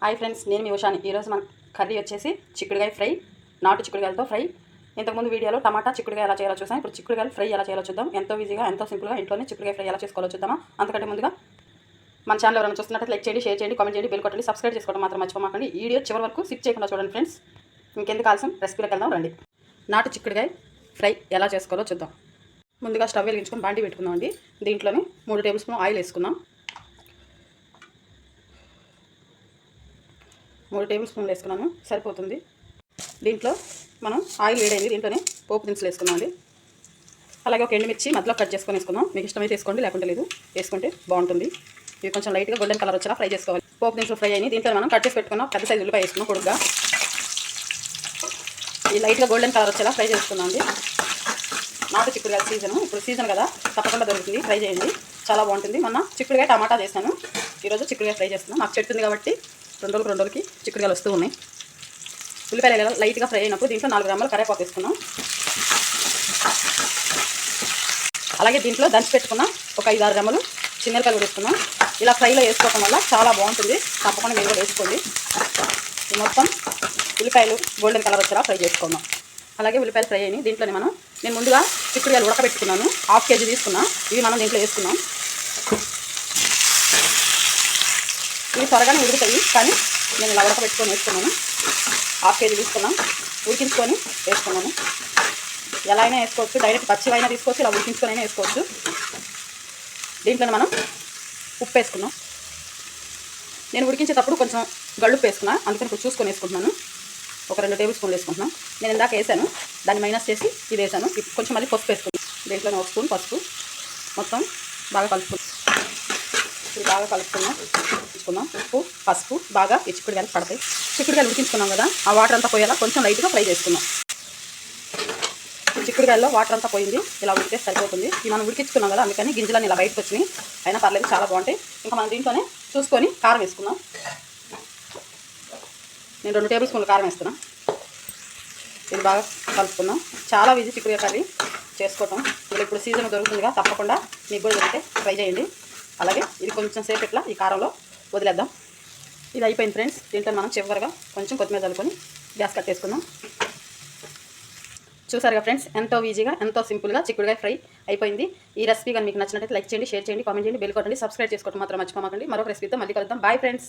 Hi friends నేను మీ ఉషాని. ఈరోజు మన కర్రీ వచ్చేసి చిక్కుడుగాయ ఫ్రై నాటు చిక్కుడుగాయలతో ఫ్రై. ఇంతకుముందు వీడియోలో టమాటా చిక్కుడుకాయ ఎలా చేయాలో చూసాం. ఇప్పుడు చిక్కుడుగాయలు ఫ్రై ఎలా చేయాలో చూద్దాం. ఎంతో ఈజీగా ఎంతో సింపుల్గా ఇంట్లోనే చిక్కుడుకాయ ఫ్రై ఎలా చేసుకోవాలో చూద్దామా? అంతకంటే ముందుగా మన ఛానల్ ఎవరైనా చూస్తున్నట్టు లైక్ చేయండి షేర్ చేయండి కామెంట్ చేయండి బెల్ కొట్టండి సబ్స్క్రైబ్ చేసుకోవడం మాత్రం మర్చిపోమాకండి. ఈ వీడియో చివరి వరకు సిప్ చేయకుండా చూడండి ఫ్రెండ్స్. ఇంకెందుకు ఆలస్యం? రెసిపీలోకి వెళ్దాం రండి. నాటు చిక్కుడుగాయ ఫ్రై ఎలా చేసుకోవాలో చూద్దాం. ముందుగా స్టవ్ వెలిగించుకొని బాండి పెట్టుకుందాం అండి దీంట్లోనే మూడు టేబుల్ స్పూన్ ఆయిల్ వేసుకుందాం. మూడు టేబుల్ స్పూన్లు వేసుకున్నాను సరిపోతుంది. దీంట్లో మనం ఆయిల్ వేడైంది. దీంట్లోనే పోపు దినుసులు వేసుకున్నామండి అలాగే ఒక ఎండుమిర్చి మధ్యలో కట్ చేసుకొని వేసుకుందాం. మీకు ఇష్టమైతే వేసుకోండి లేకుంటే లేదు. వేసుకుంటే బాగుంటుంది. ఇవి కొంచెం లైట్గా గోల్డెన్ కలర్ వచ్చేలా ఫ్రై చేసుకోవాలి. పోపు దినుసులు ఫ్రై అయినాయి. దీంట్లో మనం కట్ చేసి పెట్టుకున్నాం పెద్ద సైజు ఉల్లిపాయ వేసుకున్నాం కొడుగ్గా ఈ లైట్గా గోల్డెన్ కలర్ వచ్చేలా ఫ్రై చేసుకుందాం అండి నాటు చిక్కుడుగా సీజన్. ఇప్పుడు సీజన్ కదా. తప్పకుండా దొరుకుతుంది. ఫ్రై చేయండి. చాలా బాగుంటుంది. మొన్న చిక్కుడుగా టమాటా చేశాను. ఈరోజు చిక్కుడుగా ఫ్రై చేస్తున్నాను నాకు చెట్టుంది కాబట్టి రెండు రోజులు రెండు రోజులకి చిక్కుడుకాయలు వస్తూ ఉన్నాయి. ఉల్లిపాయలు ఇలా లైట్గా ఫ్రై అయినప్పుడు దీంట్లో నాలుగు గ్రాములు కరేపాకు వేసుకున్నాం అలాగే దీంట్లో దంచి పెట్టుకున్న ఒక ఐదు ఆరు గ్రాములు చిన్నెలకాయలు కూడా వేసుకున్నాం ఇలా ఫ్రైలో వేసుకోవడం వల్ల చాలా బాగుంటుంది. తప్పకుండా మీరు కూడా వేసుకోండి. మొత్తం ఉల్లిపాయలు గోల్డెన్ కలర్ వచ్చేలా ఫ్రై చేసుకుందాం. అలాగే ఉల్లిపాయలు ఫ్రై అయినాయి. దీంట్లోనే మనం నేను ముందుగా చిక్కుడుకాయలు ఉడకబెట్టుకున్నాను. హాఫ్ కేజీ తీసుకున్నాను ఇవి మనం దీంట్లో వేసుకున్నాం ఇవి త్వరగానే ఉడుకుతాయి కానీ నేను ఇలా ఉడకబెట్టుకొని వేసుకున్నాను. హాఫ్ కేజీ తీసుకున్నాం ఉడికించుకొని వేసుకున్నాను. ఎలా అయినా వేసుకోవచ్చు డైరెక్ట్ పచ్చివైనా తీసుకోవచ్చు ఇలా ఉడికించుకొని అయినా వేసుకోవచ్చు. దీంట్లో మనం ఉప్పు వేసుకున్నాం. నేను ఉడికించేటప్పుడు కొంచెం గళ్ళుప్పు వేసుకున్నా అందుకని ఇప్పుడు చూసుకొని వేసుకుంటున్నాను. ఒక రెండు టేబుల్ స్పూన్లు వేసుకుంటున్నాం. నేను ఇందాక వేసాను దాన్ని మైనస్ చేసి ఇది వేసాను. కొంచెం మళ్ళీ పసుపు వేసుకున్నాను దీంట్లోనే ఒక స్పూన్ పసుపు. మొత్తం బాగా కలుపుకుందాం ఇది బాగా కలుపుకున్నాం. వేసుకుందాం ఉప్పు పసుపు బాగా ఈ చిక్కుడుకాయలు పడతాయి. చిక్కుడుకాయలు ఉడికించుకున్నాం కదా ఆ వాటర్ అంతా పోయేలా కొంచెం లైట్గా ఫ్రై చేసుకున్నాం చిక్కుడుకాయల్లో వాటర్ అంతా పోయింది. ఇలా ఉడికితే సరిపోతుంది. ఇవి మనం ఉడికించుకున్నాం కదా అందుకని గింజలన్నీ ఇలా బయటకు వచ్చినాయి. అయినా పర్లేదు చాలా బాగుంటాయి. ఇంకా మనం దీంట్లోనే చూసుకొని కారం వేసుకుందాం. నేను రెండు టేబుల్ స్పూన్లు కారం వేస్తున్నా. ఇది బాగా కలుపుకుందాం. చాలా ఈజీ చిక్కుడుగా కర్రీ చేసుకోవటం. ఇలా ఇప్పుడు సీజన్ దొరుకుతుందిగా తప్పకుండా మీకు కూడా దొరికితే ట్రై చేయండి. అలాగే ఇది కొంచెం సేపు ఇట్లా ఈ కారంలో వదిలేద్దాం. ఇది అయిపోయింది ఫ్రెండ్స్. దీంట్లో మనం చివరిగా కొంచెం కొత్తిమీర చల్లుకొని గ్యాస్ కట్ చేసుకుందాం. చూసారుగా ఫ్రెండ్స్ ఎంతో ఈజీగా ఎంతో సింపుల్గా చిక్కుడుగా ఫ్రై అయిపోయింది. ఈ రెసిపీ కానీ మీకు నచ్చినట్లయితే లైక్ చేయండి షేర్ చేయండి కామెంట్ చేయండి బెల్ కొట్టండి సబ్స్క్రైబ్ చేసుకోవడం మాత్రం మర్చిపోమాకండి. మరొక రెసిపీతో మళ్ళీ కలుద్దాం. Bye friends